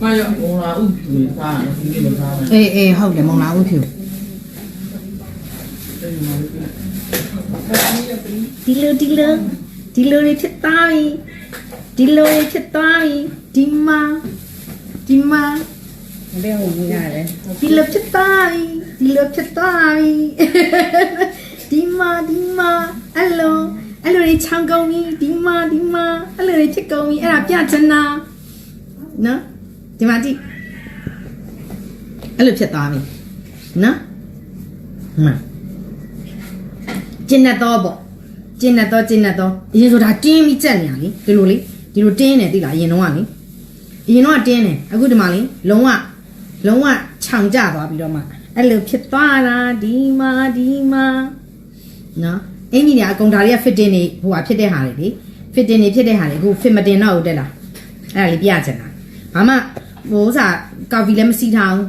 ဘာရောဘုံလာဥဖြူစားတယ်ဒီနေ့မစားဘူးအေးအေးဟုတ်တယ်မုံလာဦးဖြူအဲ့ဒီမှာဒီလိုဒီလိုဒီလိုလေးဖြစ်သွားပြီဒီလိုလေးဖြစ်သွားပြီဒီမှာဒီမှာဘယ်ဟိုဝင်ရတယ်ဒီလိုဖြစ်သွားပြီဒီလိုဖြစ်သွားပြီဒီမှာဒီမှာအဲ့လိုအဲ့လိုလေးချောင်းကုန်ပြီဒီမှာဒီမှာအဲ့လိုလေးဖြစ်ကုန်ပြီအဲ့ဒါပြချင်တာနော် ဒီမှာကြည့်အဲ့လိုဖြစ်သွားပြီနော်မှန်ကျင်တဲ့တော့ပေါ့ကျင်တဲ့တော့ကျင်တဲ့တော့အရင်ဆိုတာတင်းပြီးကြက်နေရလေဒီလိုလေဒီလိုတင်းနေသိလားအရင်တော့ကလေအရင်တော့ကတင်းနေအခုဒီမှာလေလုံးဝလုံးဝခြောင်ကျသွားပြီးတော့မှအဲ့လိုဖြစ်သွားတာဒီမှာဒီမှာနော်အင်ကြီးနေအကုန်ဒါတွေက fitting နေဟိုဟာဖြစ်တဲ့ဟာတွေလေ fitting နေဖြစ်တဲ့ဟာတွေအခု fit မတင်တော့ဘူးတက်လားအဲ့ဒါလေးပြချင်တာဘာမှ ဟိုဥစားကော်ဖီလည်းမစီထားဘူး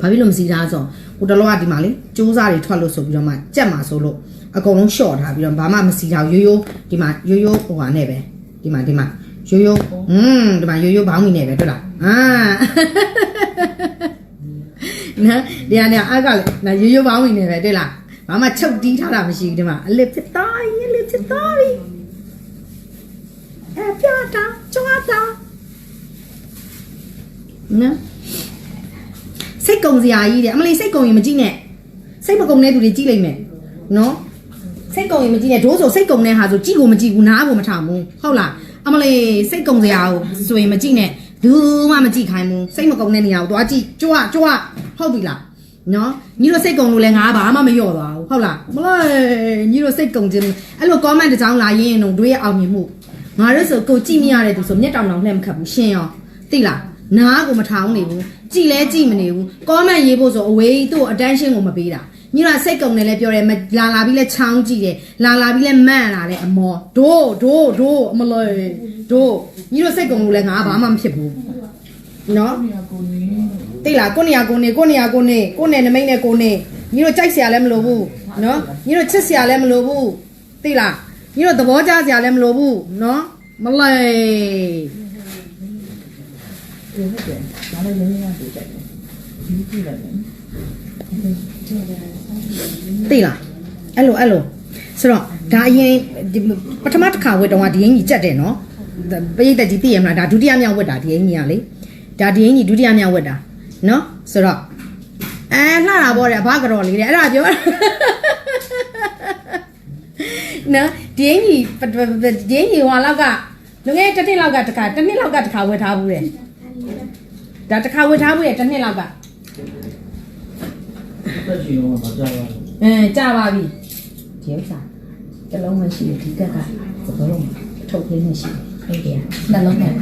ဘာဖြစ်လို့မစီးသားဆိုဟိုတလောကဒီမှာလေစူးစားတွေထွက်လို့ဆိုပြီးတော့မှကြက်မှာဆိုလို့အကုန်လုံးရှော့ထားပြီးတော့ဘာမှမစီးထားဘူးရိုးရိုးဒီမှာရိုးရိုးဟိုဟာနဲ့ပဲဒီမှာဒီမှာရိုးရိုးอืมဒီမှာရိုးရိုးဘောင်းမီနဲ့ပဲတွေ့လားအာနော်ဒီဟာနဲ့အားကလည်းနော်ရိုးရိုးဘောင်းမီနဲ့ပဲတွေ့လားဘာမှချုပ်တီးထားတာမရှိဘူးဒီမှာအလစ်ဖြစ်သွားပြီအလစ်ဖြစ်သွားပြီအဲပြတာကြွားတာ နော်စိတ်ကုံစရာကြီးတဲ့အမလေးစိတ်ကုံရင်မကြည့်နဲ့စိတ်မကုံတဲ့သူတွေကြည့်လိုက်မယ်နော်စိတ်ကုံရင်မကြည့်နဲ့ဒိုးဆိုစိတ်ကုံတဲ့ဟာဆိုကြည့်ကိုမကြည့်ဘူးနားကိုမထောင်ဘူးဟုတ်လားအမလေးစိတ်ကုံစရာကိုဆိုရင်မကြည့်နဲ့ဘူးမှမကြည့်ခိုင်းဘူးစိတ်မကုံတဲ့နေရာကိုသွားကြည့်ကြွကြွဟုတ်ပြီလားနော်ညီတို့စိတ်ကုံလို့လဲငါဘာမှမလျော့သွားဘူးဟုတ်လားမလေးညီတို့စိတ်ကုံခြင်းအဲ့လို comment တစ်ကြောင်းလာရင်းတော့တို့ရဲ့အောင်မြင်မှုငါတို့ဆိုကိုကြည့်မရတဲ့သူဆိုမျက်တောင်တောင်လှည့်မခတ်ဘူးရှင်းရောသိလား နားကိုမထောင်းနေဘူးကြည်လဲကြည်မနေဘူး comment ရေးဖို့ဆိုအဝေးသူ့ attention ကိုမပေးတာညီလာစိတ်ကုံတယ်လဲပြောတယ်လာလာပြီးလဲချောင်းကြည့်တယ်လာလာပြီးလဲမန့်လာတဲ့အမော်ဒိုးဒိုးဒိုးအမလို့ဒိုးညီတို့စိတ်ကုံလို့လဲငါဘာမှမဖြစ်ဘူးနော်တိတ်လားကိုနေရကိုနေကိုနေရကိုနေကိုနေနမိတ်နဲ့ကိုနေညီတို့ကြိုက်စရာလဲမလိုဘူးနော်ညီတို့ချစ်စရာလဲမလိုဘူးတိတ်လားညီတို့သဘောကျစရာလဲမလိုဘူးနော်မလဲ ဒီဟုတ်တယ်ဒါလည်းလည်းရတူတယ်ဒီကြည့်လိုက်တယ်သိလားအဲ့လိုအဲ့လိုဆိုတော့ဒါအရင်ဒီပထမတစ်ခါဝတ်တော့ကဒီအင်ကြီးကြက်တယ်နော်ဒါပရိသတ်ကြီးသိရမလားဒါဒုတိယမြောက်ဝတ်တာဒီအင်ကြီးကလေဒါဒီအင်ကြီးဒုတိယမြောက်ဝတ်တာနော်ဆိုတော့အဲလှတာပေါ့တဲ့ဘာကြော်လေးတဲ့အဲ့ဒါပြောနော်ဒီအင်ကြီးပပပဒီအင်ကြီးဟိုလောက်ကလူငယ်တစ်နှစ်လောက်ကတစ်ခါတစ်နှစ်လောက်ကတစ်ခါဝတ်ထားဘူးတဲ့ ဒါတစ်ခါဝတ်ထားဘူးရဲ့တစ်နှစ်လောက်ကတက်ချီတော့ဘာကြောက်လဲအဲကြပါပြီဒီဥစ္စာတစ်လုံးမရှိဘူးဒီကက်ကသဘောလုံးထုတ်ပေးနေရှိတယ်အဲ့ဒီကနှလုံးနဲ့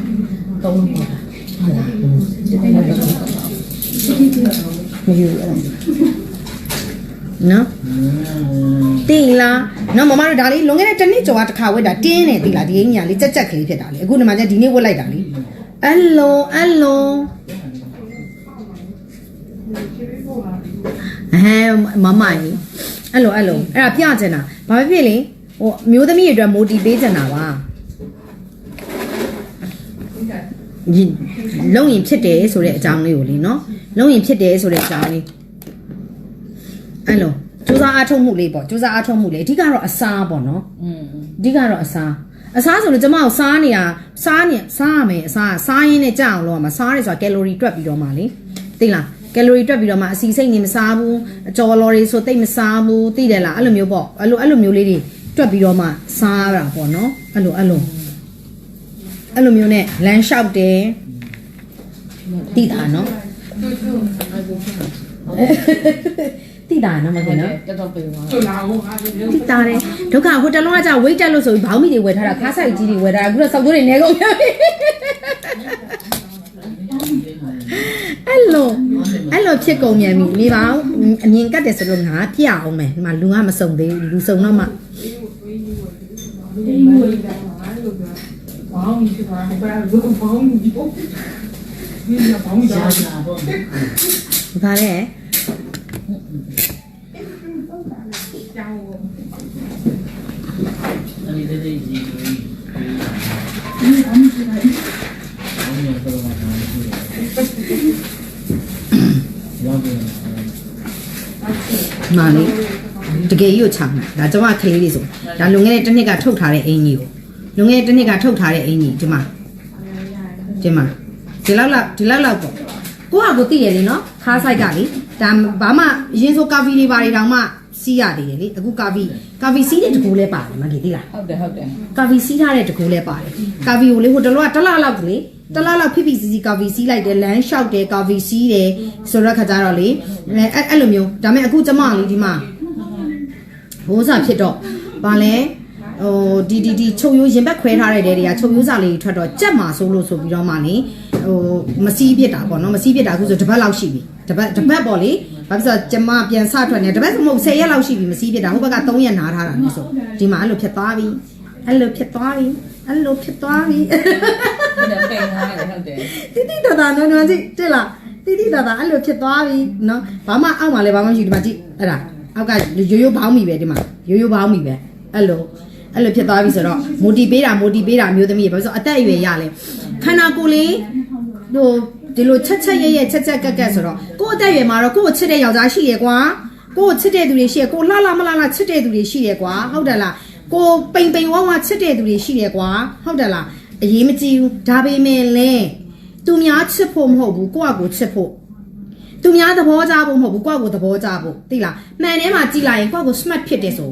သုံးလုံးပေါ်တာဟုတ်လားဒီနေ့တော့မယူအဲ့ဒါနော်တိလားနော်မမတို့ဒါလေးလွန်ခဲ့တဲ့တစ်နှစ်ကျော်ကတစ်ခါဝတ်တာတင်းနေတိလားဒီအင်းညာလေးကြက်ကြက်ကလေးဖြစ်တာလေအခုဒီမှာကျဒီနေ့ဝတ်လိုက်တာလေ အဲ့လိုအဲ့လိုအဲမမကြီးအဲ့လိုအဲ့လိုအဲ့ဒါပြချင်တာဘာဖြစ်ဖြစ်လေဟိုမျိုးသမီးတွေအတွက် motivate ပေးချင်တာပါဒီလုံရင်ဖြစ်တယ်ဆိုတဲ့အကြောင်းလေးကိုလေနော်လုံရင်ဖြစ်တယ်ဆိုတဲ့အကြောင်းလေးအဲ့လိုစူးစမ်းအားထုတ်မှုလေးပေါ့စူးစမ်းအားထုတ်မှုလေးအဓိကတော့အစားပေါ့နော်อืมအဓိကတော့အစား အစားဆိုလို့ကျမတို့စားနေတာစားနေစားရမယ်အစားစားရင်းနဲ့ကြောက်အောင်လို့မှာစားရဲဆိုတာကယ်လိုရီတွက်ပြီးတော့မှလေသိလားကယ်လိုရီတွက်ပြီးတော့မှအစီစိတ်နေမစားဘူးအကျော်လော်တွေဆိုတိတ်မစားဘူးသိတယ်လားအဲ့လိုမျိုးပေါ့အဲ့လိုအဲ့လိုမျိုးလေးတွေတွက်ပြီးတော့မှစားရတာပေါ့နော်အဲ့လိုအဲ့လိုအဲ့လိုမျိုးနဲ့လမ်းလျှောက်တယ်တိတာနော်တိတာနော်မခင်နော်တက်တော့ပြေသွားကျလာဟိုဟာဒီတိတာတယ် ဒုက္ခဟိုတလုံးကကြာဝိတ်တက်လို့ဆိုပြီးဘောင်းမီတွေဝယ်ထားတာခါဆိုင်ကြီးတွေဝယ်ထားတာအခုတော့စောက်သွေးတွေနေကုန်ပြီအဲ့လိုအဲ့လိုဖြစ်ကုန်မြန်ပြီနေပါဦးအမြင်ကတ်တယ်ဆိုလို့ငါပြအောင်မယ်ဒီမှာလူကမစုံသေးဘူးလူစုံတော့မှဒီငွေကမှာလို့ပြောဘောင်းကြီးပါဘာလို့ဘောင်းကြီးပေါ့ဒီကဘောင်းကြီးရှာတော့ရှာပေါ့ဘာလဲကြောင်းအဲ့ဒီတဲ့ကြီးကြီးဒီအ မာလေးတကယ်ကြီးကိုခြောက်တာဒါကျမကလေးလေးဆိုဒါလွန်ခဲ့တဲ့တစ်နှစ်ကထုတ်ထားတဲ့အင်ကြီးကိုလွန်ခဲ့တဲ့တစ်နှစ်ကထုတ်ထားတဲ့အင်ကြီးဒီမှာဒီမှာဒီလောက်လောက်ဒီလောက်လောက်ပေါ့ကိုကကိုသိရလေနော်ခါးဆိုင်ကလေဒါဘာမှအရင်ဆိုကာဖီတွေဘာတွေတောင်မှ စီးရသေးတယ်လေအခုကာဖီကာဖီစီးတဲ့တကူလဲပါတယ်မကြီးသိလားဟုတ်တယ်ဟုတ်တယ်ကာဗီစီးထားတဲ့တကူလဲပါတယ်ကာဗီကိုလေဟိုတလောကတစ်လလောက်လေတစ်လလောက်ဖိဖိစီစီကာဗီစီးလိုက်တယ်လမ်းလျှောက်တယ်ကာဗီစီးတယ်ဆိုတော့ခါကြတော့လေအဲအဲ့အဲ့လိုမျိုးဒါပေမဲ့အခုကျမလေးဒီမှာဘိုးစားဖြစ်တော့ဗာလဲ ဟိုဒီဒီဒီချုပ်ရိုးရင်ဘက်ခွဲထားတဲ့တဲတွေကချုပ်ရိုးစားလေးထွက်တော့ကြက်မှာဆိုလို့ဆိုပြီးတော့မှလေဟိုမစီးပြစ်တာပေါ့နော်မစီးပြစ်တာအခုဆိုတစ်ပတ်လောက်ရှိပြီတစ်ပတ်တစ်ပတ်ပေါ့လေဘာဖြစ်လို့ကျမပြန်စထွက်နေတစ်ပတ်ဆိုမဟုတ်10ရက်လောက်ရှိပြီမစီးပြစ်တာဟိုဘက်က3ရက်နားထားတာလေဆိုဒီမှာအဲ့လိုဖြစ်သွားပြီအဲ့လိုဖြစ်သွားပြီအဲ့လိုဖြစ်သွားပြီဟုတ်တယ်ပိန်သွားတယ်ဟုတ်တယ်တိတိတတာနော်နော်ကြည့်တက်လားတိတိတတာအဲ့လိုဖြစ်သွားပြီနော်ဘာမှအောက်မှာလည်းဘာမှမရှိဘူးဒီမှာကြည့်အဲ့ဒါအောက်ကရိုးရိုးဘောင်းမိပဲဒီမှာရိုးရိုးဘောင်းမိပဲအဲ့လို အဲ့လိုဖြစ်သွားပြီဆိုတော့မိုတီပေးတာမိုတီပေးတာမျိုးသမီးပဲဘာလို့ဆိုအသက်အရွယ်ရလဲခန္ဓာကိုယ်လေးဟိုဒီလိုချက်ချက်ရဲရဲချက်ချက်ကက်ကက်ဆိုတော့ကိုယ့်အသက်အရွယ်မှာတော့ကိုယ့်ကိုချစ်တဲ့ယောက်ျားရှိရကွာကိုယ့်ကိုချစ်တဲ့သူတွေရှိရကိုလှလှမလှလှချစ်တဲ့သူတွေရှိရကွာဟုတ်တယ်လားကိုပိန်ပိန်ဝဝချစ်တဲ့သူတွေရှိရကွာဟုတ်တယ်လားအရေးမကြီးဘူးဒါပေမဲ့လည်းသူများချစ်ဖို့မဟုတ်ဘူးကိုယ့်အကိုချစ်ဖို့သူများသဘောကျဖို့မဟုတ်ဘူးကိုယ့်အကိုသဘောကျဖို့သိလားမှန်ထဲမှာကြည့်လိုက်ရင်ကိုယ့်အကို smart ဖြစ်တယ်ဆို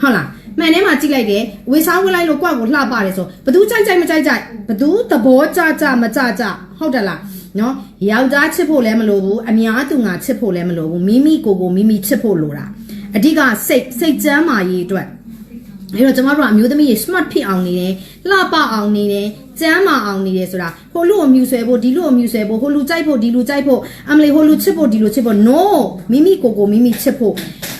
ဟုတ်လား မှန်ထဲမှာကြည့်လိုက်တယ်ဝေစားဝေးလိုက်လို့ကိုယ့်အကိုလှပါတယ်ဆိုဘသူကြိုက်ကြိုက်မကြိုက်ကြိုက်ဘသူသဘောကျကျမကျကျဟုတ်တယ်လားနော်ယောက်ျားချစ်ဖို့လည်းမလိုဘူးအများသူငါချစ်ဖို့လည်းမလိုဘူးမိမိကိုယ်ကိုမိမိချစ်ဖို့လိုတာအဓိကစိတ်စိတ်ချမ်းမာရေးအတွက် အဲ့တော့ကျမတို့ကအမျိုးသမီးတွေ smart ဖြစ်အောင်နေတယ်လှပအောင်နေတယ်ကျမ်းမာအောင်နေတယ်ဆိုတာဟိုလူကိုမြူဆွဲဖို့ဒီလူကိုမြူဆွဲဖို့ဟိုလူကြိုက်ဖို့ဒီလူကြိုက်ဖို့အမလီဟိုလူချစ်ဖို့ဒီလူချစ်ဖို့ no မိမိကိုယ်ကိုမိမိချစ်ဖို့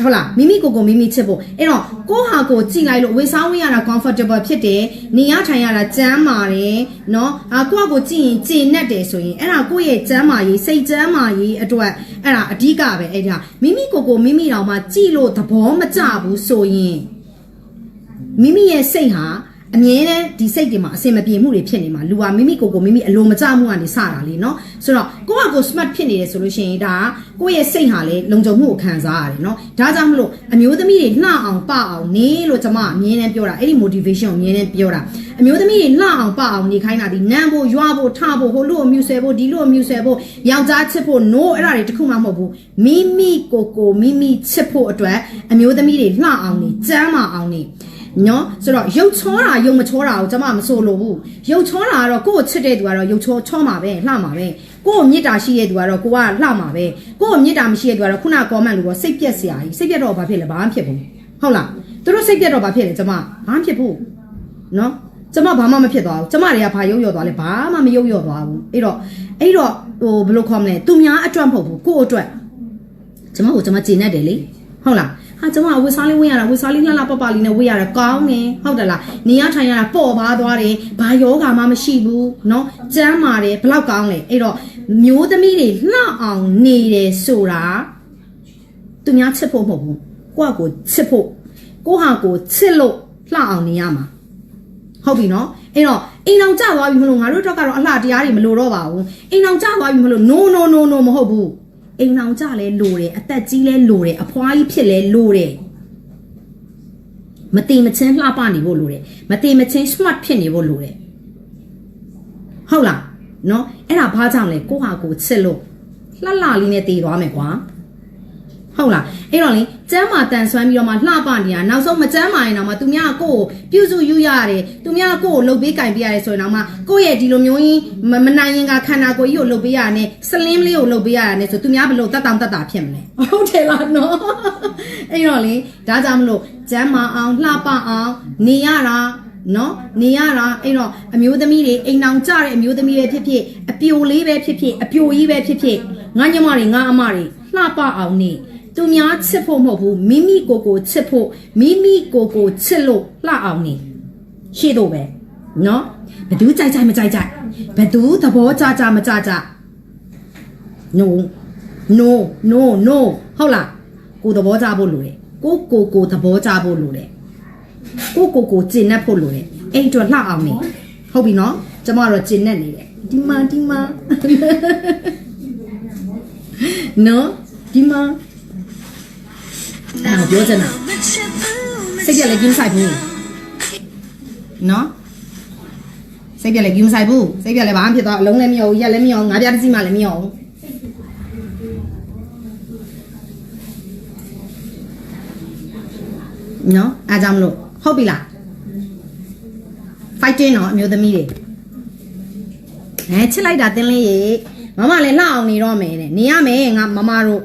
ဟုတ်လားမိမိကိုယ်ကိုမိမိချစ်ဖို့အဲ့တော့ကိုယ့်ဟာကိုယ်ကြည့်လိုက်လို့ဝေစားဝေးရတာ comfortable ဖြစ်တယ်နေရထိုင်ရတာကျမ်းမာတယ်เนาะအာကိုယ့်ဟာကိုယ်ကြည့်ရင်ကျေနပ်တယ်ဆိုရင်အဲ့ဒါကိုယ့်ရဲ့ကျမ်းမာရေးစိတ်ကျမ်းမာရေးအတွက်အဲ့ဒါအဓိကပဲအဲ့ဒါမိမိကိုယ်ကိုမိမိတောင်မှကြည့်လို့သဘောမကျဘူးဆိုရင် မိမိရဲ့စိတ်ဟာအမြဲတမ်းဒီစိတ်တွေမှာအစင်မပြေမှုတွေဖြစ်နေမှာလူဟာမိမိကိုယ်ကိုမိမိအလိုမကျမှုကနေစတာလေနော်ဆိုတော့ကိုယ့်ဟာကိုယ် smart ဖြစ်နေတယ်ဆိုလို့ရှိရင်ဒါကိုယ့်ရဲ့စိတ်ဟာလေလုံခြုံမှုကိုခံစားရတယ်နော်ဒါကြောင့်မလို့အမျိုးသမီးတွေနှောက်အောင်ပအောင်နေလို့ကျွန်မအမြဲတမ်းပြောတာအဲ့ဒီ motivation ကိုအမြဲတမ်းပြောတာအမျိုးသမီးတွေလှအောင်ပအောင်နေခိုင်းတာဒီနမ်းဖို့ရွာဖို့ထဖို့ဟိုလိုအမျိုးဆယ်ဖို့ဒီလိုအမျိုးဆယ်ဖို့ယောက်ျားချစ်ဖို့ no အဲ့ဒါတွေတခုမှမဟုတ်ဘူးမိမိကိုကိုမိမိချစ်ဖို့အတွက်အမျိုးသမီးတွေလှအောင်နေစမ်းမအောင်နေ နော်ဆိုတော့ရုပ်ချောတာရုပ်မချောတာကိုကျွန်မမဆိုလို့ဘူးရုပ်ချောတာကတော့ကိုယ့်ကိုချစ်တဲ့သူကတော့ရုပ်ချောချောမှာပဲလှမှာပဲကိုယ့်ကိုမြစ်တာရှိတဲ့သူကတော့ကိုကလှမှာပဲကိုယ့်ကိုမြစ်တာမရှိတဲ့သူကတော့ခုန comment လို့တော့စိတ်ပြက်စရာကြီးစိတ်ပြက်တော့ဘာဖြစ်လဲဘာမှဖြစ်ဘူးဟုတ်လားသူတို့စိတ်ပြက်တော့ဘာဖြစ်လဲကျွန်မဘာမှဖြစ်ဘူးနော်ကျွန်မဘာမှမဖြစ်သွားဘူးကျွန်မတွေကဘာရုပ်ရော့သွားလဲဘာမှမရုပ်ရော့သွားဘူးအဲ့တော့အဲ့တော့ဟိုဘယ်လိုခေါ်မလဲသူများအတွက်မဟုတ်ဘူးကိုယ့်အတွက်ကျမကိုကျမကျေနပ်တယ်လေဟုတ်လား ဟာကျမအဝတ်စားလေးဝတ်ရတာဝတ်စားလေးလှလှပပလေးနဲ့ဝတ်ရတာကောင်းတယ်ဟုတ်တယ်လားနေရထိုင်ရတာပေါ့ပါသွားတယ်ဘာယောဂါမှမရှိဘူးเนาะကျမ်းမာတယ်ဘလောက်ကောင်းလဲအဲ့တော့မျိုးသမီးတွေလှအောင်နေတယ်ဆိုတာသူများချစ်ဖို့မဟုတ်ဘူးကိုယ့်ဟာကိုယ်ချစ်ဖို့ကိုယ့်ဟာကိုယ်ချစ်လို့လှအောင်နေရမှာဟုတ်ပြီနော်အဲ့တော့အိမ်အောင်ကြသွားပြီမလို့ငါတို့တော့ကတော့အလှတရားတွေမလိုတော့ပါဘူးအိမ်အောင်ကြသွားပြီမလို့ no no no no မဟုတ်ဘူး အိမ်အောင်ကြလဲလိုတယ်အသက်ကြီးလဲလိုတယ်အဖွားကြီးဖြစ်လဲလိုတယ်မတိမချင်းလှပနေဖို့လိုတယ်မတိမချင်း smart ဖြစ်နေဖို့လိုတယ်ဟုတ်လားနော်အဲ့ဒါဘာကြောင့်လဲကိုဟာကိုချစ်လို့လှလှလေးနဲ့တည်သွားမယ်ကွာ ဟုတ်လားအဲ့တော့လေကျမ်းမာတန်ဆွမ်းပြီးတော့မှလှပနေတာနောက်ဆုံးမကျမ်းမာရင်တော့မှသူများကိုယ့်ကိုပြုစုယူရတယ်သူများကိုယ့်ကိုလှုပ်ပေးကင်ပေးရတယ်ဆိုရင်တော့မှကိုယ့်ရဲ့ဒီလိုမျိုးကြီးမမနိုင်ရင်ကခန္ဓာကိုယ်ကြီးကိုလှုပ်ပေးရတာနဲ့စလင်းလေးကိုလှုပ်ပေးရတာနဲ့ဆိုသူများဘယ်လို့တက်တောင်တက်တာဖြစ်မလဲဟုတ်တယ်လားနော်အဲ့တော့လေဒါကြောင့်မလို့ကျမ်းမာအောင်လှပအောင်နေရတာနော်နေရတာအဲ့တော့အမျိုးသမီးတွေအိမ်အောင်ကြတဲ့အမျိုးသမီးတွေဖြစ်ဖြစ်အပြိုလေးပဲဖြစ်ဖြစ်အပြိုကြီးပဲဖြစ်ဖြစ်ငါညမတွေငါအမတွေလှပအောင်နေ သူများချစ်ဖို့မဟုတ်ဘူးမိမိကိုယ်ကိုချစ်ဖို့မိမိကိုယ်ကိုချစ်လို့လှအောင်နေရှိတော့ပဲနော်ဘသူကြိုက်ကြိုက်မကြိုက်ကြိုက်ဘသူသဘောကြကြမကြကြ no no no no ဟုတ်လားကိုသဘောကြဖို့လိုတယ်ကိုကိုကိုသဘောကြဖို့လိုတယ်ကိုကိုကိုကျင့်납ဖို့လိုတယ်အဲ့အတွက်လှအောင်နေဟဟုတ်ပြီနော်ကျမတော့ကျင်နေနေတယ်ဒီမှာဒီမှာနော်ဒီမှာ အဲ့ဒါပြောချင်တာစိတ်ပြက်လည်းကြီးမဆိုင်ဘူးနော်စိတ်ပြက်လည်းကြီးမဆိုင်ဘူးစိတ်ပြက်လည်းဘာမှဖြစ်တော့အလုံးလည်းမရောဘူးရက်လည်းမရောငါးပြားတစ်စီမှလည်းမရောဘူးနော်အားကြောင့်မလို့ဟုတ်ပြီလား fighting တော့အမျိုးသမီးတွေအဲချစ်လိုက်တာတင်းလေးရေမမလည်းလှအောင်နေတော့မယ်တဲ့နေရမယ်ငါမမတို့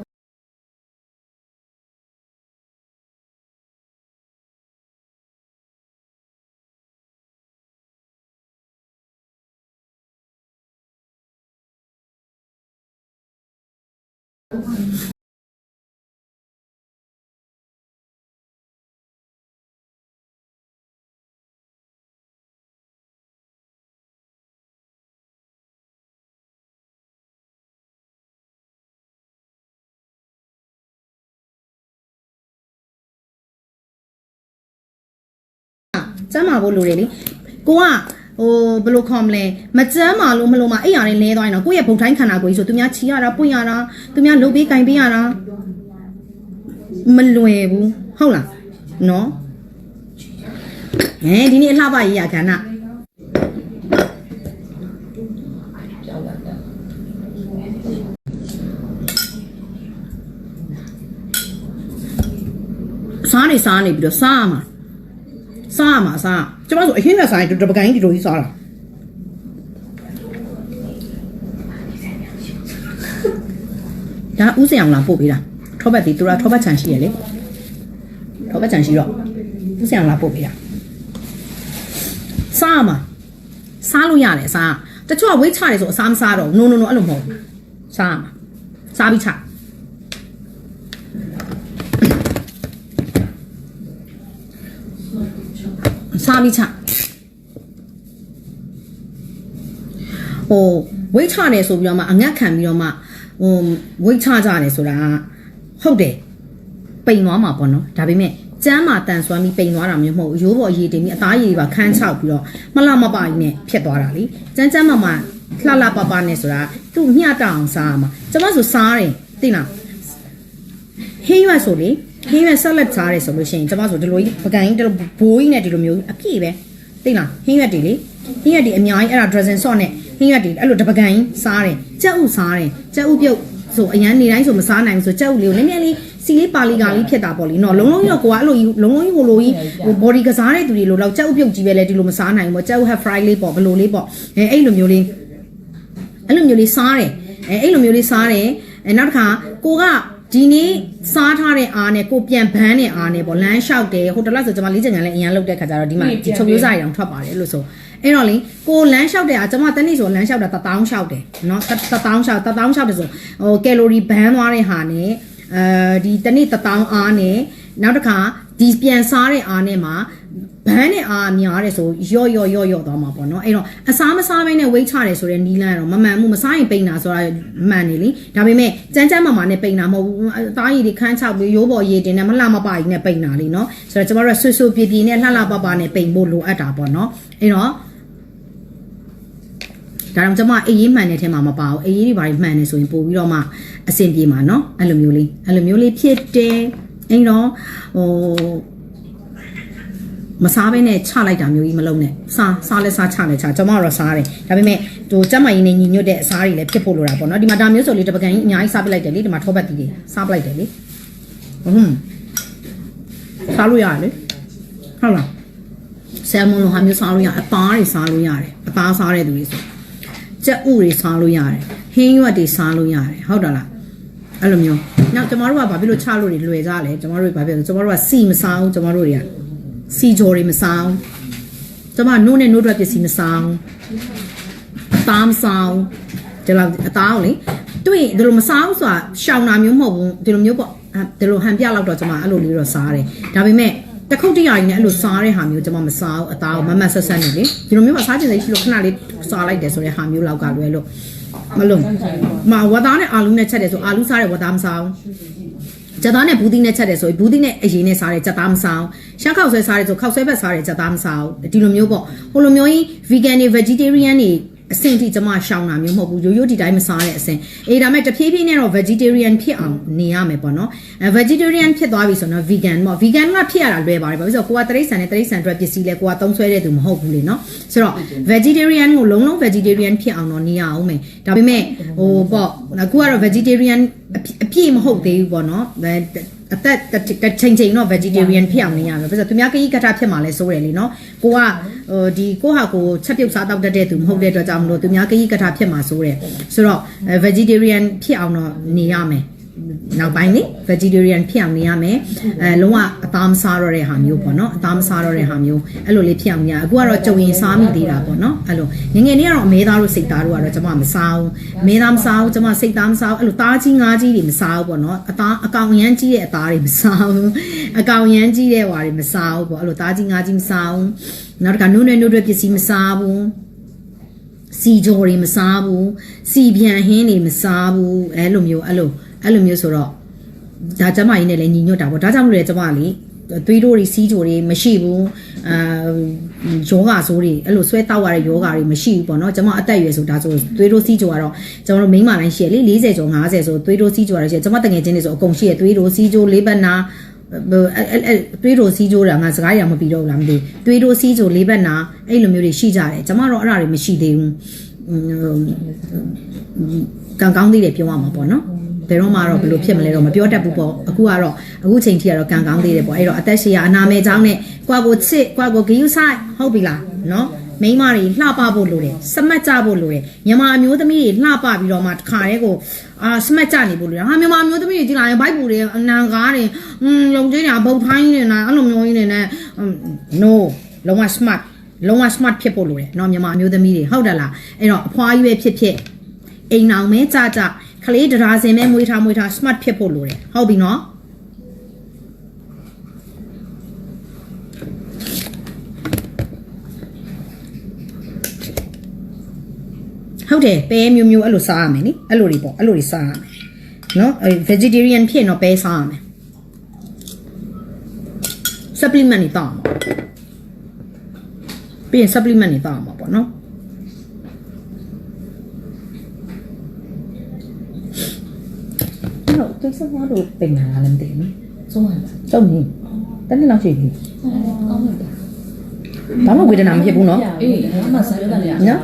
စမ်းမာဖို့လိုတယ်လေကိုက ဟိုဘယ်လိုခေါ်မလဲမကြမ်းမာလို့မလို့မအဲ့ရရင်လဲသွားရင်တော့ကိုယ့်ရဲ့ဘုံတိုင်းခန္ဓာကိုယ်ကြီးဆိုသူများချီရတာပွင့်ရတာသူများလှုပ်ပေးကင်ပေးရတာမလွယ်ဘူးဟုတ်လားနော်အဲဒီနေ့အလှပရေးရခန္ဓာစားနေစားနေပြီးတော့စားရမှာ စားရမှာစားကျမဆိုအဟင်းနဲ့စားရင်တပကိုင်းဒီလိုကြီးစားတာဒါဥစင်အောင်လာပို့ပေးတာထောပတ်ဒီသူကထောပတ်ချန်ရှိရလေထောပတ်ချန်ရှိတော့ဥစင်အောင်လာပို့ပေးတာစားရမှာစားလို့ရတယ်စားတချို့ကဝိတ်ချတယ်ဆိုအစားမစားတော့ no no no အဲ့လိုမဟုတ်ဘူးစားရမှာစားပြီးချ စားပြီးချဟိုဝိတ်ချတယ်ဆိုပြီးတော့မှအငတ်ခံပြီးတော့မှဟိုဝိတ်ချကြတယ်ဆိုတာကဟုတ်တယ်ပိန်သွားမှာပေါ့နော်ဒါပေမဲ့ကျမ်းမာတန်ဆွမ်းပြီးပိန်သွားတာမျိုးမဟုတ်ဘူးရိုးပေါ်အရေးတင်ပြီးအသားရည်ပါခန်းချောက်ပြီးတော့မလှမပကြီးနဲ့ဖြစ်သွားတာလေကျန်းကျန်းမာမာလှလှပပနဲ့ဆိုတာသူ့မျှတအောင်စားရမှာကျမဆိုစားတယ်သိလားဟင်းရွက်ဆိုလေ ဟင်းရွက်ဆက်လက်စားရဲဆိုလို့ရှိရင်ကျမဆိုဒီလိုကြီးပကံကြီးဒီလိုဘိုးကြီးနဲ့ဒီလိုမျိုးအပြည့်ပဲသိလားဟင်းရွက်တွေလေဟင်းရွက်တွေအများကြီးအဲ့ဒါ dressing sauce နဲ့ဟင်းရွက်တွေအဲ့လိုတပကံကြီးစားတယ်ကြက်ဥစားတယ်ကြက်ဥပြုတ်ဆိုအရန်နေတိုင်းဆိုမစားနိုင်ဘူးဆိုကြက်ဥလေးကိုနည်းနည်းလေးစီလေးပါလီကာလေးဖြစ်တာပေါ့လေနော်လုံးလုံးရောကိုကအဲ့လိုကြီးလုံးလုံးကြီးဟိုလိုကြီးဟို body ကစားတဲ့သူတွေလိုတော့ကြက်ဥပြုတ်ကြီးပဲလေဒီလိုမစားနိုင်ဘူးပေါ့ကြက်ဥ have fry လေးပေါ့ဘလိုလေးပေါ့အဲအဲ့လိုမျိုးလေးအဲ့လိုမျိုးလေးစားတယ်အဲအဲ့လိုမျိုးလေးစားတယ်အဲနောက်တစ်ခါကိုက ဒီနေ့စားထားတဲ့အားနဲ့ကိုပြန်ဘန်းတဲ့အားနဲ့ပေါ့လမ်းလျှောက်တယ်ဟိုတလားဆိုကျွန်မလေးချင်ကန်လည်းအရင်လောက်တဲ့ခါကျတော့ဒီမှာဒီချုပ်မျိုးစားရအောင်ထွက်ပါတယ်လို့ဆိုအဲ့တော့လေကိုလမ်းလျှောက်တဲ့အားကျွန်မတနေ့ဆိုလမ်းလျှောက်တာ1000လျှောက်တယ်နော်1000လျှောက်1000လျှောက်တယ်ဆိုဟိုကယ်လိုရီဘန်းသွားတဲ့ဟာနဲ့အဲဒီတနေ့1000အားနဲ့နောက်တစ်ခါဒီပြန်စားတဲ့အားနဲ့မှာ ဘန်းနဲ့အားများတယ်ဆိုရော့ရော့ရော့ရော့သွားမှာပေါ့နော်အဲ့တော့အစားမစားဘဲနဲ့ဝိတ်ချတယ်ဆိုတဲ့နီးလန်းကတော့မမှန်ဘူးမစားရင်ပိန်တာဆိုတာမှန်နေလေဒါပေမဲ့ကြမ်းကြမ်းမာမာနဲ့ပိန်တာမဟုတ်ဘူးအသားရည်တွေခန်းချောက်ပြီးရိုးပေါ်ရည်တင်နဲ့မလှမပကြီးနဲ့ပိန်တာလေနော်ဆိုတော့ကျမတို့ကဆွဆွပြေပြေနဲ့လှလှပပနဲ့ပိန်ဖို့လိုအပ်တာပေါ့နော်အဲ့တော့ဒါတော့ကျမအေးရေးမှန်တဲ့ထဲမှာမပါဘူးအေးရေးတွေဘာတွေမှန်နေဆိုရင်ပို့ပြီးတော့မှအဆင်ပြေမှာเนาะအဲ့လိုမျိုးလေးအဲ့လိုမျိုးလေးဖြစ်တယ်အဲ့တော့ဟို မစားဘဲနဲ့ချလိုက်တာမျိုးကြီးမလုပ်နဲ့စားစားလဲစားချလဲချကျွန်မတော့စားတယ်ဒါပေမဲ့ဟိုကျမကြီးနေညီညွတ်တဲ့အစားတွေလည်းဖြစ်ဖို့လိုတာပေါ့နော်ဒီမှာဒါမျိုးဆိုလေတပကံကြီးအများကြီးစားပလိုက်တယ်လေဒီမှာထောပတ်တီးတွေစားပလိုက်တယ်လေဟွန်းစားလို့ရတယ်လေဟုတ်လားဆယ်မွန်လိုဟာမျိုးစားလို့ရအသားတွေစားလို့ရတယ်အသားစားတဲ့သူတွေဆိုကြက်ဥတွေစားလို့ရတယ်ဟင်းရွက်တွေစားလို့ရတယ်ဟုတ်တယ်လားအဲ့လိုမျိုးနောက်ကျမတို့ကဘာဖြစ်လို့ချလို့တွေလွယ်ကြလဲကျမတို့ဘာဖြစ်လဲကျမတို့ကစီမစားဘူးကျမတို့တွေက စီကြော်တွေမစားဘူးကျမနို့နဲ့နို့ထွက်ပစ္စည်းမစားဘူးအသားမစားဘူးဒီလိုအသားကိုလေတွေ့ဒီလိုမစားဘူးဆိုတာရှောင်တာမျိုးမဟုတ်ဘူးဒီလိုမျိုးပေါ့ဒီလိုဟန်ပြလောက်တော့ကျမအဲ့လိုလေးတော့စားတယ်ဒါပေမဲ့တခုတ်တရာကြီးနဲ့အဲ့လိုစားတဲ့ဟာမျိုးကျွန်မမစားဘူးအသားကိုမမတ်ဆက်ဆက်နေလေဒီလိုမျိုးမစားချင်သေးရှိလို့ခဏလေးစားလိုက်တယ်ဆိုတဲ့ဟာမျိုးလောက်ကလွယ်လို့မလုံးမဝတ်သားနဲ့အာလူနဲ့ချက်တယ်ဆိုအာလူစားတယ်ဝတ်သားမစားဘူး ကြက်သားနဲ့ဘူးသီးနဲ့ချက်တယ်ဆိုရင်ဘူးသီးနဲ့အရင်နဲ့စားတယ်ကြက်သားမစားဘူးရှမ်းခောက်ဆွဲစားတယ်ဆိုခောက်ဆွဲဘက်စားတယ်ကြက်သားမစားဘူးဒီလိုမျိုးပေါ့ဟိုလိုမျိုးကြီး vegan တွေ vegetarian တွေ အဆင့်ထိကျမရှောင်တာမျိုးမဟုတ်ဘူးရိုးရိုးဒီတိုင်းမစားတဲ့အဆင့်အေးဒါမဲ့တဖြည်းဖြည်းနဲ့တော့ vegetarian ဖြစ်အောင်နေရမယ်ပေါ့နော်အဲ vegetarian ဖြစ်သွားပြီဆိုတော့ vegan ပေါ့ vegan ကဖြစ်ရတာလွယ်ပါတယ်ဘာဖြစ်လို့လဲဆိုတော့ကိုကတရိတ်ဆန်နဲ့တရိတ်ဆန်အတွက်ပစ္စည်းလဲကိုကသုံးဆွဲတဲ့သူမဟုတ်ဘူးလေနော်ဆိုတော့ vegetarian ကိုလုံးလုံး vegetarian ဖြစ်အောင်တော့နေရအောင်မယ်ဒါပေမဲ့ဟိုပေါ့အခုကတော့ vegetarian အပြအပြည့်မဟုတ်သေးဘူးပေါ့နော် အဲအသက်တစ်ချိန်ချိန်တော့ vegetarian ဖြစ်အောင်နေရမယ်ဘာလို့လဲဆိုတော့သူများခကြီးကထဖြစ်မှာလဲစိုးတယ်လीနော်ကိုကဟိုဒီကိုဟာကိုချက်ပြုတ်စားတောက်တတ်တဲ့သူမဟုတ်တဲ့အတွက်ကြောင့်မလို့သူများခကြီးကထဖြစ်မှာစိုးတယ်ဆိုတော့အဲ vegetarian ဖြစ်အောင်တော့နေရမယ် နောက်ပိုင်းလေ vegetarian ဖြစ်အောင်နေရမယ်အဲလုံးဝအသားမစားတော့တဲ့ဟာမျိုးပေါ့နော်အသားမစားတော့တဲ့ဟာမျိုးအဲ့လိုလေးဖြစ်အောင်နေရအခုကတော့ကြုံရင်စားမိသေးတာပေါ့နော်အဲ့လိုငယ်ငယ်လေးကတော့အမဲသားတို့စိတ်သားတို့ကတော့ကျွန်မမစားဘူးအမဲသားမစားဘူးကျွန်မစိတ်သားမစားဘူးအဲ့လိုသားကြီးငါးကြီးတွေမစားဘူးပေါ့နော်အသားအကောင်ရမ်းကြီးတဲ့အသားတွေမစားဘူးအကောင်ရမ်းကြီးတဲ့ဟွာတွေမစားဘူးပေါ့အဲ့လိုသားကြီးငါးကြီးမစားဘူးနောက်တစ်ခါနုံးနယ်နုံးတွေပစ္စည်းမစားဘူးစီကြော်တွေမစားဘူးစီပြန်ဟင်းတွေမစားဘူးအဲ့လိုမျိုးအဲ့လို အဲ့လိုမျိုးဆိုတော့ဒါကျမကြီးနဲ့လည်းညီညွတ်တာပေါ့ဒါကြောင့်မလို့လေကျမလေသွေးတို့တွေစီးကြော်တွေမရှိဘူးအာယောဂဆိုးတွေအဲ့လိုဆွဲတောက်ရတဲ့ယောဂတွေမရှိဘူးပေါ့နော်ကျမအသက်အရွယ်ဆိုဒါဆိုသွေးတို့စီးကြော်ကတော့ကျွန်တော်တို့မိန်းမတိုင်းရှိရလေ40ကျော်50ဆိုသွေးတို့စီးကြော်ရရှိရကျမတငယ်ချင်းတွေဆိုအကုန်ရှိရသွေးတို့စီးကြော်လေးပတ်နာအဲ့အဲ့အဲ့သွေးတို့စီးကြိုးတာငါစကားရမပြီးတော့ဘူးလားမသိဘူးသွေးတို့စီးကြိုးလေးဘက်နာအဲ့လိုမျိုးတွေရှိကြတယ်ကျမတော့အဲ့ဒါတွေမရှိသေးဘူးကံကောင်းသေးတယ်ပြောရမှာပေါ့နော် ဘယ်တော့မှတော့ဘယ်လိုဖြစ်မလဲတော့မပြောတတ်ဘူးပေါ့အခုကတော့အခုချိန်ထိကတော့ကံကောင်းသေးတယ်ပေါ့အဲ့တော့အသက်ရှည်ရအနာမဲချောင်းနဲ့ကွာကိုချစ်ကွာကိုဂယူဆိုင်ဟုတ်ပြီလားနော်မိန်းမတွေလှပဖို့လိုတယ်စမတ်ကြဖို့လိုတယ်မြန်မာအမျိုးသမီးတွေလှပပြီးတော့မှတခါတည်းကိုအာစမတ်ကြနေဖို့လိုတယ်ဟာမြန်မာအမျိုးသမီးတွေကြည့်လာရင်ဘိုက်ပူတွေအနံကားတွေอืมယုံကြည်တာဗုတ်ထိုင်းနေနာအဲ့လိုမျိုးကြီးနေနဲ့ no လုံးဝ smart လုံးဝ smart ဖြစ်ဖို့လိုတယ်เนาะမြန်မာအမျိုးသမီးတွေဟုတ်တယ်လားအဲ့တော့အဖွားကြီးပဲဖြစ်ဖြစ်အိမ်အောင်မဲကြကြ ခလေးတရာစင်မဲမွေးထားမွေးထား smart ဖြစ်ဖို့လိုတယ်ဟုတ်ပြီနော်ဟုတ်တယ်ပဲမျိုးမျိုးအဲ့လိုစားရမယ်နိအဲ့လိုတွေပေါ့အဲ့လိုတွေစားရမယ်နော်အဲ vegetarian ဖြစ်ရင်တော့ပဲစားရမယ် supplement တွေတောင်းမှာပြီးရင် supplement တွေတောင်းမှာပေါ့နော်အဲ့တော့ သူစကားလို့ပြင်လာလည်းမသိဘူးဆုံးပါလားတုံနေတနေ့လောက်ရှိပြီကောင်းပြီဘာမှဝေဒနာမဖြစ်ဘူးနော်အေးဘာမှဆရာကလည်းနော်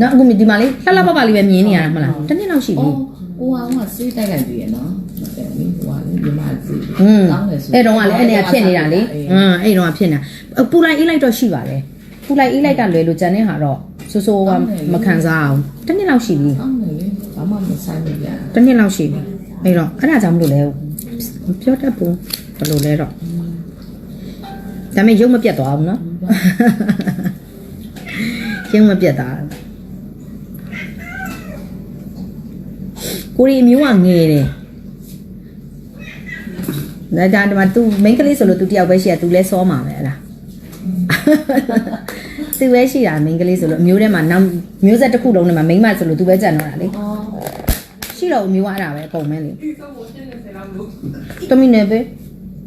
နော်အခုဒီမှာလေးလှလှပပလေးပဲမြင်နေရတာမလားတနေ့လောက်ရှိပြီဟိုအောင်ကဆေးတိုက်လိုက်ပြီရနော်อืมအဲ့တော့ကလည်းအဲ့နေရာဖြစ်နေတာလေအင်းအဲ့တော့ကဖြစ်နေတာပူလိုက်အေးလိုက်တော့ရှိပါတယ်ပူလိုက်အေးလိုက်ကလွယ်လို့ကြံနေဟာတော့စိုးစိုးကမခံစားအောင်တနေ့လောက်ရှိပြီဟုတ်တယ်လေဘာမှမဆိုင်ဘူးဗျာတနေ့လောက်ရှိပြီ အဲ့တော့အဲ့ဒါကြောင့်မလို့လဲမပြောတတ်ဘူးဘယ်လိုလဲတော့ဒါပေမဲ့ရုပ်မပြတ်သွားဘူးနော်ရုပ်မပြတ်တာကိုရီအမျိုးကငယ်တယ်ဒါကြောင့်ဒီမှာ तू မိန်းကလေးဆိုလို့ तू တယောက်ပဲရှိရ तू လဲစောမှာပဲဟလား သူပဲရှိတာမိန်းကလေးဆိုလို့အမျိုးထဲမှာနောက်မျိုးဆက်တစ်ခုလုံးထဲမှာမိန်းမဆိုလို့ तू ပဲကြံတော့တာလေ အော် ရှိတော့အမျိုးကအဲ့ဒါပဲအကုန်မဲလေတမီနေပဲ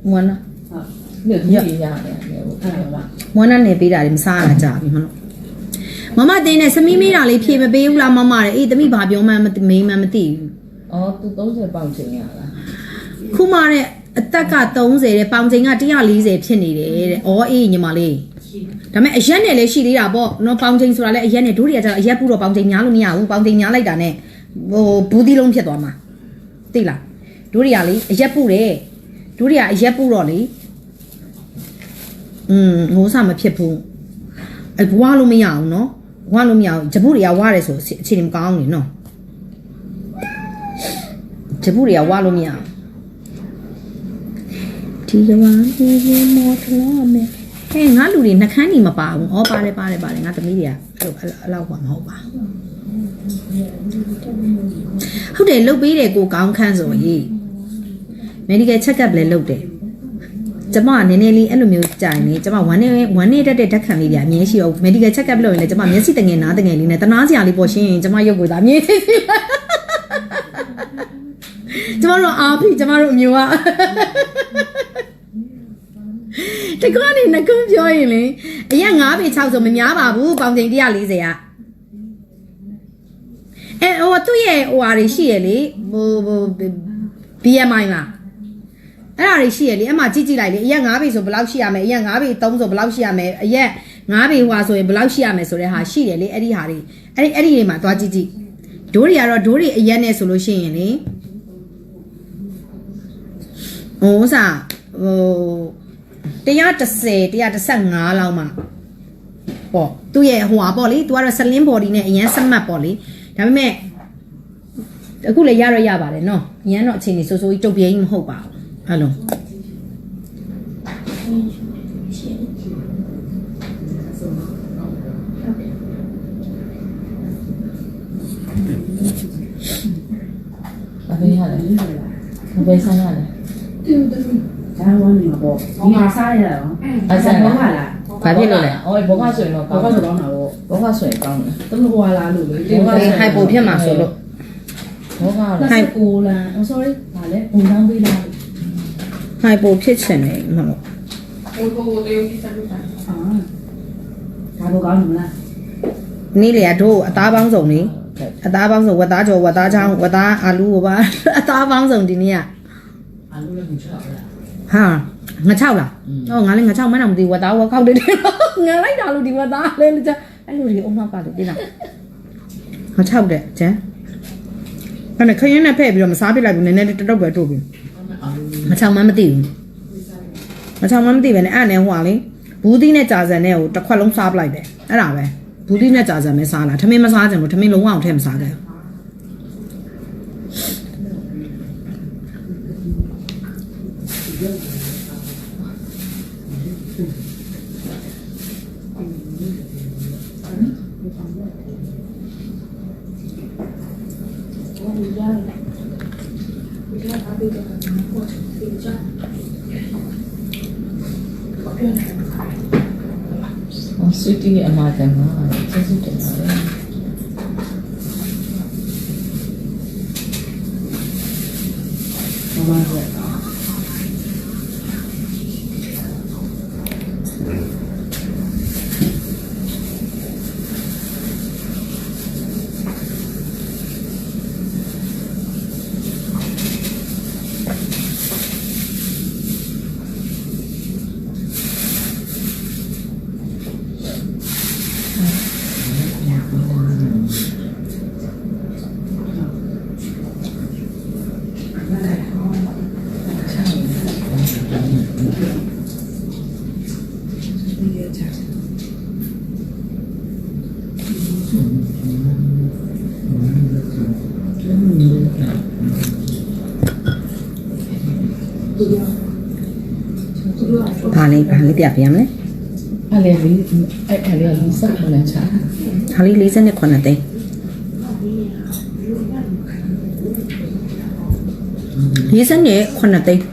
မွန်းနာဒီလိုကြီးရတယ်ဟိုအဲ့ဒါမွန်းနာနေပေးတာလေမစားရတာကြာပြီမလို့မမတင်းနဲ့စမီးမေးတာလေးဖြေမပေးဘူးလားမမတဲ့အေးတမီးဘာပြောမှမသိမေးမှမသိဘူးအော်သူ30ပေါင်ချိန်ရလားခုမှတဲ့အသက်က30တဲ့ပေါင်ချိန်က140ဖြစ်နေတယ်တဲ့။အော်အေးညီမလေး။ဒါပေမဲ့အရက်နဲ့လည်းရှိသေးတာပေါ့။နော်ပေါင်ချိန်ဆိုတာလည်းအရက်နဲ့တို့တွေကကျတော့အရက်ပူတော့ပေါင်ချိန်များလို့မရဘူး။ပေါင်ချိန်များလိုက်တာနဲ့ ဟိုဘူးသီးလုံးဖြစ်သွားမှာ။သိလား။တို့တွေကလေအရက်ပူတယ်။တို့တွေကအရက်ပူတော့လေ။อืมငိုးစားမဖြစ်ဘူး။အဲဘွားလို့မရအောင်နော်။ဝါလို့မရအောင်ဂျပုတွေကဝါတယ်ဆိုအခြေအနေမကောင်းနေနော်။ဂျပုတွေကဝါလို့မရအောင်ဒီကဘာဒီဒီမော်ထလာမယ်ဟဲ့ငါလူတွေနှကန်းကြီးမပါဘူးဩပါတယ်ပါတယ်ပါတယ်ငါသမီးတွေကအဲ့လိုအဲ့လောက်ပါမဟုတ်ပါ ဟုတ်တယ်လုတ်ပေးတယ်ကိုကောင်းခန်းဆိုရင် medical check up လည်းလုပ်တယ်ကျမကနည်းနည်းလေးအဲ့လိုမျိုးကြာနေကျမ1နေ့1နေ့တက်တဲ့ဓာတ်ခံလေးတွေအမြဲရှိအောင် medical check up လုပ်ရင်လည်းကျမမျက်စိတငယ်နားတငယ်လေးနဲ့တနာစရာလေးပေါ်ရှင်းရင်ကျမရုပ်ကိုသာမြင်သိသိကျမတို့အားဖိကျမတို့အမျိုးကတကွာနေနှကုန်းပြောရင်လေအရက်9ပေ6ဆိုမများပါဘူးပေါင်ချိန်140อ่ะ အဲဟိုသူ့ရဲ့ဟိုဟာတွေရှိရလေဟိုဟို BMI မှာအဲ့ဒါတွေရှိရလေအမှကြည့်ကြည့်လိုက်လေအရက်9ပေဆိုဘယ်လောက်ရှိရမလဲအရက်9ပေ3ဆိုဘယ်လောက်ရှိရမလဲအရက်9ပေဟွာဆိုရင်ဘယ်လောက်ရှိရမလဲဆိုတဲ့ဟာရှိတယ်လေအဲ့ဒီဟာတွေအဲ့ဒီအဲ့ဒီတွေမှာသွားကြည့်ကြည့်ဒိုးတွေကတော့ဒိုးတွေအရက်နဲ့ဆိုလို့ရှိရင်လေဟိုဥစားဟို130 135လောက်မှပေါ့သူ့ရဲ့ဟိုဟာပေါ့လေ तू ကတော့ slim body နဲ့အရင်စမတ်ပေါ့လေ ဒါပေမဲ့အခုလည်းရတော့ရပါတယ်နော်အရန်တော့အချိန်ကြီးစိုးစိုးကြီးတုတ်ပြင်းမဟုတ်ပါဘူးအဲ့လိုအဖေရတယ်အဖေဆိုင်ရတယ်ဒါဝမ်းနေပေါ့ဒီမှာစားရအောင်အဆန်ဘောကလားဘာဖြစ်လို့လဲအော်ဘောကဆိုရင်တော့ဘောကဆိုတော့တော့ ဘောကဆိုရင်ကောင်းတယ်တမဘွာလာလို့လေဒီဟိုက်ပိုဖြစ်မှာဆိုလို့ဘောကလားကိုလန် I'm sorry ဗာလဲဘုံတောင်းပေးလားဟိုက်ပိုဖြစ်ချင်တယ်မဟုတ်ဟိုကိုတေးဦးစမ်းတာအာဒါဘောကောင်းမလားနေ့လေကတို့အသားပေါင်းစုံလေအသားပေါင်းစုံဝက်သားကြော်ဝက်သားချောင်းဝက်သားအာလူကိုပါအသားပေါင်းစုံဒီနေ့ကအာလူလည်းမချောက်လားဟာငါ6လားဟောငါလည်းငါ6မန်းတော့မသိဘူးဝက်သားဝက်ခောက်တယ်တယ်ငါလိုက်တာလို့ဒီဝက်သားလည်းကြ အဲ့လိုဒီအုံနောက်ကလေတိလားငါ6တဲ့ကျန်အဲ့နဲ့ခရင်နဲ့ဖဲ့ပြီးတော့မစားပြလိုက်ဘူးနည်းနည်းလေးတတုတ်ပဲတို့ပြီအာလူမချောင်မှမသိဘူးမချောင်မှမသိပဲနဲ့အဲ့နဲ့ဟိုဟာလေဘူးသီးနဲ့ကြာစံနဲ့ဟိုတစ်ခွက်လုံးစားပလိုက်တယ်အဲ့ဒါပဲဘူးသီးနဲ့ကြာစံပဲစားလာထမင်းမစားကြဘူးထမင်းလုံးဝအောင်ထည့်မစားခဲ့ဘူး ဟောစစ်တီအမာတန်မှာစစ်စစ်တယ်မမက ဘာ လေးဘာလေးပြပြရမလဲအဲ့လေလေးအဲ့အဲ့လေးလေးစက်ခနဲ့ချာဟာလေး49သိန်း49သိန်း